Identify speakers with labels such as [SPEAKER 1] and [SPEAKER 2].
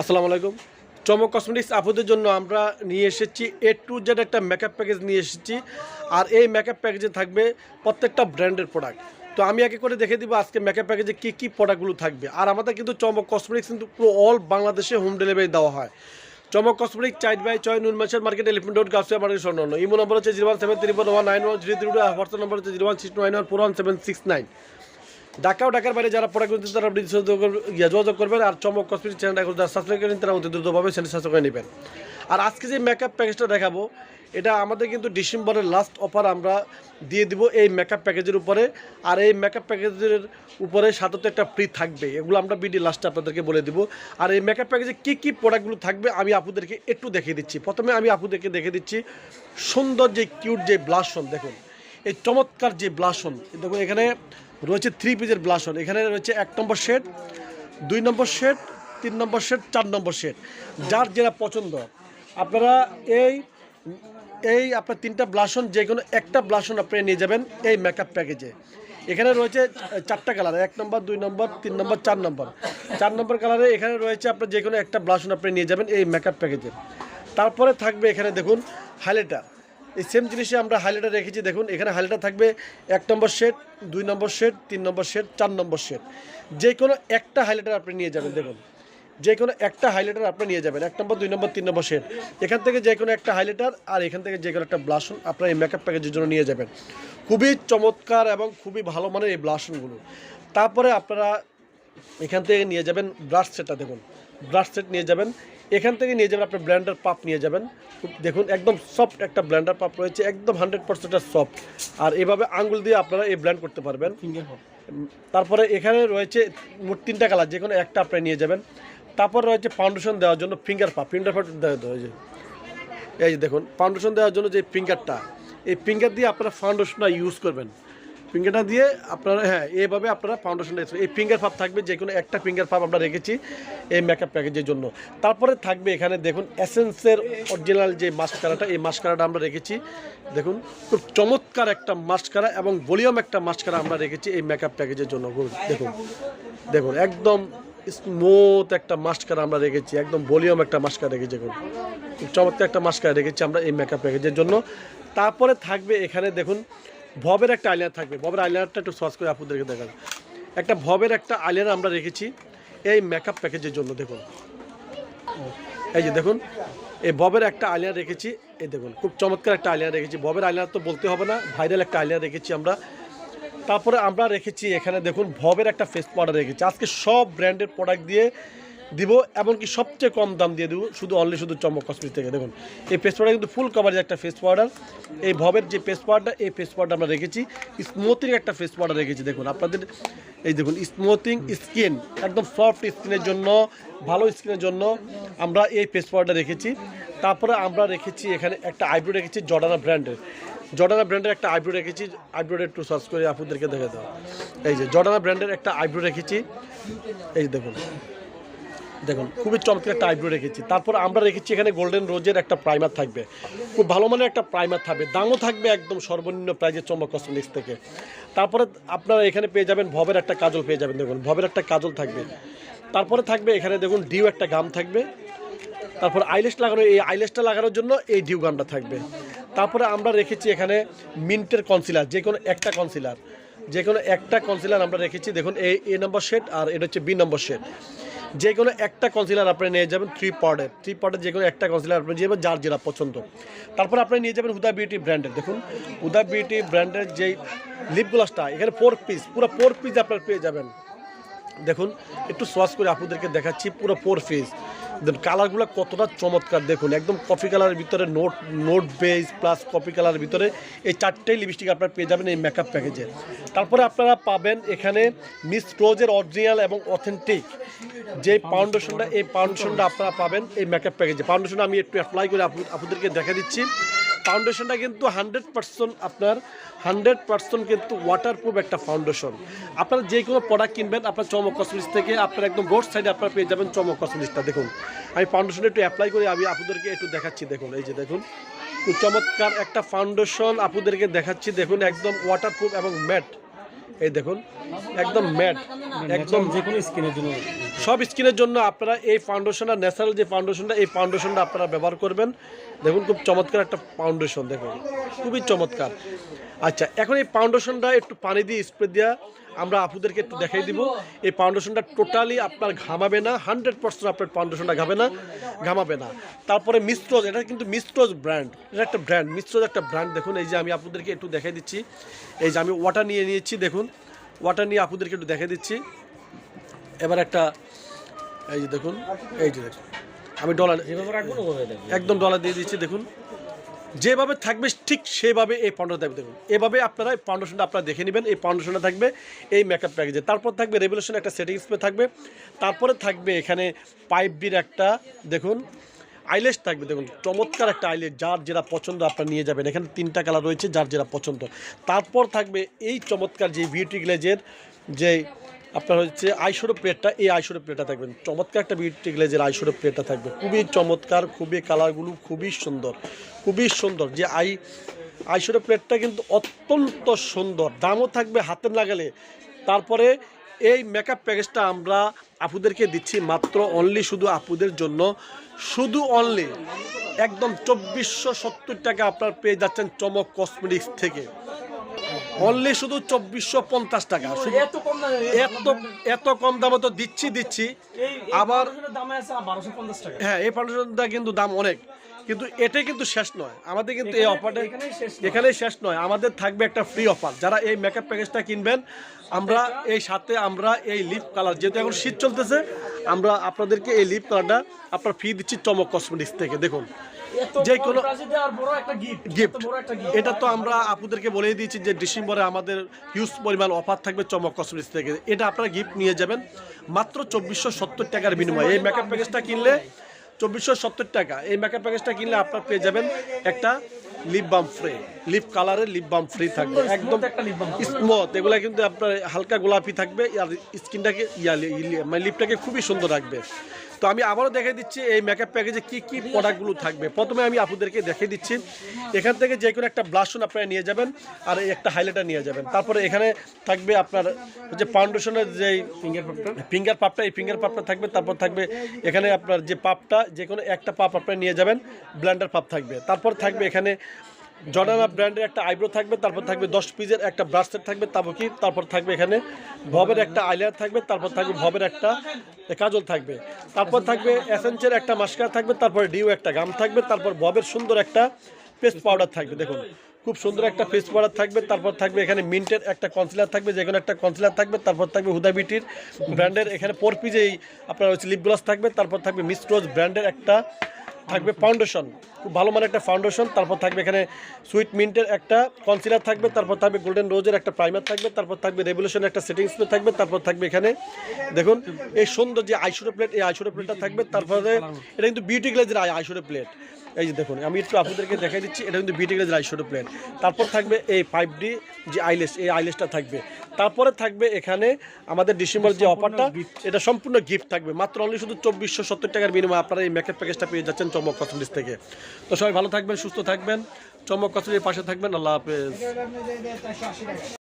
[SPEAKER 1] আসসালামু আলাইকুম। চমক কসমেটিক্স আপুদের জন্য আমরা নিয়ে এসেছি এ টু জেড একটা মেকআপ প্যাকেজ নিয়ে এসেছি। আর এই মেকআপ প্যাকেজে থাকবে প্রত্যেকটা ব্র্যান্ডের প্রোডাক্ট তো আমি একে করে দেখে দিব আজকে মেকআপ প্যাকেজে কী কী প্রোডাক্টগুলো থাকবে। আর আমাদের কিন্তু চমক কসমেটিক্স কিন্তু পুরো অল বাংলাদেশে হোম ডেলিভারি দেওয়া হয়। চমক কসমেটিক চাইট বাই চয় নুন মার্কেট এলিফেন্ট রোড গাছিয়া মার্কেট স্বর্ণ ইমো নম্বর হচ্ছে zero one seven three one nine one zero three two WhatsApp number হচ্ছে zero one six nine one four one seven six nine Dhaka ও ঢাকার বাইরে যারা প্রোডাক্ট কিনতে তারা যোগাযোগ করবেন আর চমক কসমেটিক চ্যানেলটা যারা সাবস্ক্রাইব করেন তারা অতি দ্রুতভাবে চ্যানেল সাবস্ক্রাইব করে নেবেন। আর আজকে যে মেকআপ প্যাকেজটা দেখাবো, এটা আমাদের কিন্তু ডিসেম্বরের লাস্ট অফার আমরা দিয়ে দিব এই মেকআপ প্যাকেজের উপরে। আর এই মেকআপ প্যাকেজের উপরে সাথে একটা ফ্রি থাকবে, এগুলো আমরা বিডি লাস্টে আপনাদেরকে বলে দিব। আর এই মেকআপ প্যাকেজে কী কী প্রোডাক্টগুলো থাকবে আমি আপুদেরকে একটু দেখিয়ে দিচ্ছি। প্রথমে আমি আপুদেরকে দেখে দিচ্ছি সুন্দর যে কিউট যে ব্লাশন দেখুন। এই চমৎকার যে ব্লাশন দেখুন এখানে রয়েছে থ্রি পিসের ব্লাশন এখানে রয়েছে এক নম্বর শেড দুই নম্বর শেড তিন নম্বর শেড চার নম্বর শেড যার যেটা পছন্দ। আপনারা এই এই আপনার তিনটা ব্লাশন যে কোনো একটা ব্লাশন আপনি নিয়ে যাবেন এই মেকআপ প্যাকেজে এখানে রয়েছে চারটা কালার এক নম্বর, দুই নম্বর, তিন নম্বর, চার নম্বর। চার নম্বর কালারে এখানে রয়েছে আপনার যে কোনো একটা ব্লাশন আপনি নিয়ে যাবেন এই মেকআপ প্যাকেজে তারপরে থাকবে এখানে দেখুন হাইলাইটার এই সেম জিনিসে আমরা হাইলাইটার রেখেছি। দেখুন, এখানে হাইলাইটার থাকবে এক নম্বর শেড দুই নম্বর শেড তিন নম্বর শেড চার নম্বর শেড যে কোনো একটা হাইলাইটার আপনি নিয়ে যাবেন, দেখুন। যে কোনো একটা হাইলাইটার আপনি নিয়ে যাবেন, এক নম্বর, দুই নম্বর, তিন নম্বর শেড এখান থেকে যে কোনো একটা হাইলাইটার আর এখান থেকে যে কোনো একটা ব্লাশন আপনার এই মেকআপ প্যাকেজের জন্য নিয়ে যাবেন। খুবই চমৎকার এবং খুবই ভালো মানের এই ব্লাশনগুলো তারপরে আপনারা এখান থেকে নিয়ে যাবেন ব্রাশ সেটটা দেখুন। ব্রাশ সেট নিয়ে যাবেন। এখান থেকে নিয়ে যাবেন আপনার ব্ল্যান্ডার পাপ নিয়ে যাবেন। দেখুন একদম সফট একটা ব্ল্যান্ডার পাপ রয়েছে একদম হান্ড্রেড পার্সেন্ট সফট আর এভাবে আঙ্গুল দিয়ে আপনারা এই ব্ল্যান্ড করতে পারবেন। তারপরে এখানে রয়েছে মোট তিনটা কালার যে কোনো একটা আপনি নিয়ে যাবেন। তারপর রয়েছে ফাউন্ডেশন দেওয়ার জন্য ফিঙ্গার পাপ ফিঙ্গার পাপ দেওয়া হয়েছে এই যে। দেখুন ফাউন্ডেশন দেওয়ার জন্য যে ফিঙ্গারটা এই ফিঙ্গার দিয়ে আপনারা ফাউন্ডেশনটা ইউজ করবেন। ফিঙ্গারটা দিয়ে আপনারা হ্যাঁ এইভাবে আপনারা ফাউন্ডেশনটা এই ফিঙ্গার পাপ থাকবে, যে কোনো একটা ফিঙ্গার পাপ আমরা রেখেছি এই মেকআপ প্যাকেজের জন্য। তারপরে থাকবে এখানে, দেখুন এসেন্সের অরিজিনাল যে মাস্কারাটা এই মাস্কারাটা আমরা রেখেছি। দেখুন, খুব চমৎকার একটা মাস্কারা এবং ভলিউম একটা মাস্কারা আমরা রেখেছি এই মেকআপ প্যাকেজের জন্য। দেখুন দেখুন, একদম স্মুথ একটা মাস্কারা আমরা রেখেছি, একদম ভলিউম একটা মাস্কারা রেখেছি, দেখুন। খুব চমৎকার একটা মাস্কারা রেখেছি আমরা এই মেকআপ প্যাকেজের জন্য। তারপরে থাকবে এখানে, দেখুন ভবের একটা আইলার থাকবে। ভবের আইলাইনারটা একটু সস করে আপনাদেরকে দেখান একটা ভবের একটা আইলাইনার আমরা রেখেছি এই মেকআপ প্যাকেজের জন্য, দেখুন। এই যে দেখুন, এই ববের একটা আইলাইনার রেখেছি, এই দেখুন, খুব চমৎকার একটা আইলাইনার রেখেছি। ববের আইলার তো বলতে হবে না ভাইরাল একটা আইলাইনার রেখেছি আমরা। তারপরে আমরা রেখেছি এখানে দেখুন, ভবের একটা ফেস পাউডার রেখেছি। আজকে সব ব্র্যান্ডের প্রোডাক্ট দিয়ে দিব, এমনকি সবচেয়ে কম দাম দিয়ে দেবো, শুধু অনলি শুধু চমক কসমেটিক থেকে। দেখুন, এই ফেস পাউডার কিন্তু ফুল কভারেজ একটা ফেস পাউডার এই ভবের যে ফেস পাউডার এই ফেস পাউডার আমরা রেখেছি। স্মুথিং একটা ফেস পাউডার রেখেছি, দেখুন, আপনাদের, এই দেখুন স্মুথিং স্কিন একদম সফট স্কিনের জন্য, ভালো স্কিনের জন্য আমরা এই ফেস পাউডার রেখেছি। তারপরে আমরা রেখেছি এখানে একটা আইব্রো রেখেছি জর্ডানা ব্র্যান্ডের জর্ডানা ব্র্যান্ডের একটা আইব্রো রেখেছি আইব্রোটা একটু সার্চ করে আপনাদেরকে দেখে দাও এই যে জর্ডানা ব্র্যান্ডের একটা আইব্রো রেখেছি। এই দেখুন দেখুন, খুবই চমৎকার একটা আইব্রো রেখেছি। তারপর আমরা রেখেছি এখানে গোল্ডেন রোজের একটা প্রাইমার থাকবে। খুব ভালো মানের একটা প্রাইমার থাকবে। দামও থাকবে একদম সর্বনিম্ন প্রাইজের চমক কসমেটিক্স থেকে। তারপরে আপনারা এখানে পেয়ে যাবেন ভবের একটা কাজল পেয়ে যাবেন, দেখুন, ভবের একটা কাজল থাকবে। তারপরে থাকবে এখানে, দেখুন ডিউ একটা গাম থাকবে। তারপর আইলেস লাগানো, এই আইলেসটা লাগানোর জন্য এই ডিউ গামটা থাকবে। তারপরে আমরা রেখেছি এখানে মিন্টের কনসিলার যে কোনো একটা কনসিলার যে কোনো একটা কনসিলার আমরা রেখেছি, দেখুন এই এ নম্বর শেড আর এটা হচ্ছে বি নম্বর শেড যে কোনো একটা কনসিলার আপনি নিয়ে যাবেন থ্রি পার্টে থ্রি পার্টে যে কোনো একটা কনসিলার আপনি নিয়ে যাবেন, যার পছন্দ। তারপর আপনি নিয়ে যাবেন হুদা বিউটি ব্র্যান্ডের দেখুন হুদা বিউটি ব্র্যান্ডের যেই লিপ গ্লাসটা এখানে ফোর পিস পুরো ফোর পিস আপনার পেয়ে যাবেন। দেখুন, একটু সস করে আপুদেরকে দেখাচ্ছি, পুরো ফোর পিস কালারগুলো কতটা চমৎকার দেখুন, একদম কফি কালারের ভিতরে note note base plus coffee কালারের ভিতরে এই চারটেই লিপস্টিক আপনারা পেয়ে যাবেন এই মেকআপ প্যাকেজে তারপরে আপনারা পাবেন এখানে মিস রোজের অরিজিনাল এবং অথেন্টিক যে পাউন্ডেশনটা এই পাউন্ডেশনটা আপনারা পাবেন এই মেকআপ প্যাকেজে ফাউন্ডেশন আমি একটু অ্যাপ্লাই করে আপু- আপনাদেরকে দেখা দিচ্ছি। ফাউন্ডেশনটা কিন্তু হান্ড্রেড পার্সেন্ট আপনার হান্ড্রেড পার্সেন্ট কিন্তু ওয়াটারপ্রুফ একটা ফাউন্ডেশন আপনারা যে কোনো প্রোডাক্ট কিনবেন, আপনার চমক কসমেটিক্স থেকে আপনার একদম রোড সাইডে আপনারা পেয়ে যাবেন চমক কসমেটিক্সটা দেখুন, আমি ফাউন্ডেশনটা একটু অ্যাপ্লাই করে আমি আপনাদেরকে একটু দেখাচ্ছি, দেখুন, এই যে দেখুন। চমৎকার একটা ফাউন্ডেশন আপনাদেরকে দেখাচ্ছি, দেখুন, একদম ওয়াটারপ্রুফ এবং ম্যাট এই দেখুন একদম ম্যাট একদম
[SPEAKER 2] যে কোনো স্কিনের জন্য।
[SPEAKER 1] সব স্কিনের জন্য আপনারা এই ফাউন্ডেশনটা ন্যাচারাল যে ফাউন্ডেশনটা এই ফাউন্ডেশনটা আপনারা ব্যবহার করবেন। দেখুন খুব চমৎকার একটা ফাউন্ডেশন দেখুন। খুবই চমৎকার। আচ্ছা এখন এই ফাউন্ডেশনটা একটু পানি দিয়ে স্প্রে দেওয়া আমরা আপুদেরকে একটু দেখাই দিব। এই ফাউন্ডেশনটা টোটালি আপনার ঘামাবে না হান্ড্রেড পার্সেন্ট আপনার ফাউন্ডেশনটা ঘামে না ঘামাবে না। তারপরে মিস্ট্রোজ এটা কিন্তু মিস্ট্রোজ ব্র্যান্ড এটা একটা ব্র্যান্ড মিস্ট্রোজ একটা ব্র্যান্ড দেখুন এই যে আমি আপনাদেরকে একটু দেখাই দিচ্ছি। এই যে আমি ওয়াটার নিয়ে নিয়েছি দেখুন ওয়াটার নিয়ে আপুদেরকে একটু দেখাই দিচ্ছি। এবার একটা এই যে দেখুন এই যে দেখুন আমি ডলার একদম ডলার দিয়ে দিচ্ছি দেখুন। যেভাবে থাকবে, ঠিক সেভাবে এই পাউন্ডার থাকবে দেখুন। এভাবে আপনারা এই ফাউন্ডেশনটা আপনারা দেখে নেবেন, এই ফাউন্ডেশনটা থাকবে এই মেকআপ প্যাকেজে তারপর থাকবে রেভলিউশন একটা সেটিং স্প্রে থাকবে। তারপরে থাকবে এখানে পাইপ বির একটা, দেখুন আইলেস থাকবে, দেখুন, চমৎকার একটা আইলেস যার যেটা পছন্দ আপনারা নিয়ে যাবেন। এখানে তিনটা কালার রয়েছে, যার যেটা পছন্দ। তারপর থাকবে এই চমৎকার যে বিউটি গ্লেজের যে আপনার হচ্ছে আইশোরো প্লেটটা, এই আইশোরো প্লেটটা থাকবেন চমৎকার একটা বিউটি গ্লেজের আইশোরো প্লেটটা থাকবে। খুবই চমৎকার, খুবই কালারগুলো খুবই সুন্দর খুবই সুন্দর। যে আই আইশোরো প্লেটটা কিন্তু অত্যন্ত সুন্দর। দামও থাকবে হাতে লাগালে। তারপরে এই মেকআপ প্যাকেজটা আমরা আপুদেরকে দিচ্ছি মাত্র অনলি শুধু আপুদের জন্য। শুধু অনলি একদম চব্বিশশো সত্তর টাকা আপনার পেয়ে যাচ্ছেন চমক কসমেটিক্স থেকে। অনলি শুধু চব্বিশশো পঞ্চাশ টাকা।
[SPEAKER 2] এত কম দামে
[SPEAKER 1] এত এত কম দামে। তো দিচ্ছি দিচ্ছি। আবার- হ্যাঁ এই ফাউন্ডেশনটা কিন্তু দাম অনেক। কিন্তু এটাই কিন্তু শেষ নয়। আমাদের কিন্তু এই
[SPEAKER 2] এখানে-
[SPEAKER 1] অফারটা
[SPEAKER 2] এখানেই শেষ নয়।
[SPEAKER 1] আমাদের থাকবে একটা ফ্রি অফার যারা এই মেকআপ প্যাকেজটা কিনবেন আমরা এই সাথে আমরা এই লিপ কালার যেহেতু এখন শীত চলতেছে আমরা আপনাদেরকে এই লিপ কালারটা আপনার ফ্রি দিচ্ছি চমক কসমেটিক্স থেকে। দেখুন যে কোনো-
[SPEAKER 2] গিফট
[SPEAKER 1] এটা তো আমরা আপুদেরকে বলেই দিয়েছি যে ডিসেম্বরে আমাদের হিউজ পরিমাণ অফার থাকবে চমক কসমেটিক্স থেকে। এটা আপনারা গিফট নিয়ে যাবেন। মাত্র চব্বিশশো সত্তর টাকার বিনিময়ে। এই মেকআপ প্যাকেজটা কিনলে চব্বিশশো সত্তর টাকা। এই মেকআপ প্যাকেজটা কিনলে আপনার পেয়ে যাবেন একটা লিপ বাম ফ্রি লিপ কালারের লিপ বাম ফ্রি থাকবে। একদম। স্মুথ এগুলা কিন্তু আপনার হালকা গোলাপি থাকবে। আর স্কিনটাকে ইয়া মানে লিপটাকে খুবই সুন্দর রাখবে। তো আমি আবারও দেখে দিচ্ছি এই মেকআপ প্যাকেজে কি কি প্রোডাক্টগুলো থাকবে। প্রথমে আমি আপুদেরকে দেখে দিচ্ছি। এখান থেকে যে কোনো একটা ব্লাশন আপনারা নিয়ে যাবেন আর এই একটা হাইলাইটার নিয়ে যাবেন। তারপরে এখানে থাকবে আপনার যে ফাউন্ডেশনের যে
[SPEAKER 2] ফিঙ্গার পাপটা?
[SPEAKER 1] ফিঙ্গার পাপটা এই ফিঙ্গার পাপটা থাকবে। তারপর থাকবে এখানে আপনার যে পাপটা যে কোনো একটা পাপ আপনারা নিয়ে যাবেন। ব্ল্যান্ডার পাপ থাকবে। তারপর থাকবে এখানে জর্ডানা ব্র্যান্ডের একটা আইব্রো থাকবে, তারপর থাকবে দশ পিসের একটা ব্রাশ সেট থাকবে, তারপর কি? তারপর থাকবে এখানে ভবের একটা আইলার থাকবে, তারপর থাকবে ভবের একটা কাজল থাকবে। তারপর থাকবে এসেন্সের একটা মাস্কার থাকবে, তারপর ডিউ একটা গাম থাকবে, তারপর ভবের সুন্দর একটা পেস্ট পাউডার থাকবে, দেখুন। খুব সুন্দর একটা ফেস পাউডার থাকবে, তারপর থাকবে এখানে মিন্টের একটা কনসিলার থাকবে, যে একটা কনসিলার থাকবে, তারপর থাকবে হুদা বিটির ব্র্যান্ডের এখানে ফোর পিজেই আপনার হচ্ছে লিপ গ্লস থাকবে, তারপর থাকবে মিস্ট্রোজ ব্র্যান্ডের একটা থাকবে ফাউন্ডেশন খুব ভালো মানের একটা ফাউন্ডেশন তারপর থাকবে এখানে সুইট মিন্টের একটা কনসিলার থাকবে, তারপর থাকবে গোল্ডেন রোজের একটা প্রাইমার থাকবে, তারপর থাকবে রেভলিউশনের একটা সেটিং স্প্রে থাকবে, তারপর থাকবে এখানে দেখুন এই সুন্দর যে আইশোরো প্লেট এই আইশোরো প্লেটটা থাকবে, তারপরে এটা কিন্তু বিউটি গ্লেজের আইশোরো প্লেট এই যে দেখুন, আমি একটু আপনাদেরকে দেখাই দিচ্ছি, এটা কিন্তু বিউটি গ্লেজের আইশোরো প্লেট তারপর থাকবে এই ফাইভ ডি যে আইলেস এই আইলেসটা থাকবে। তারপরে থাকবে এখানে আমাদের ডিসেম্বর যে অফারটা এটা সম্পূর্ণ গিফট থাকবে। মাত্র অনলি শুধু চব্বিশশো সত্তর টাকার বিনিময়ে আপনারা এই মেকআপ প্যাকেজটা পেয়ে যাচ্ছেন চমক কসমেটিক্স থেকে। তো সবাই ভালো থাকবেন সুস্থ থাকবেন চমক কসমিস পাশে থাকবেন। আল্লাহ হাফেজ।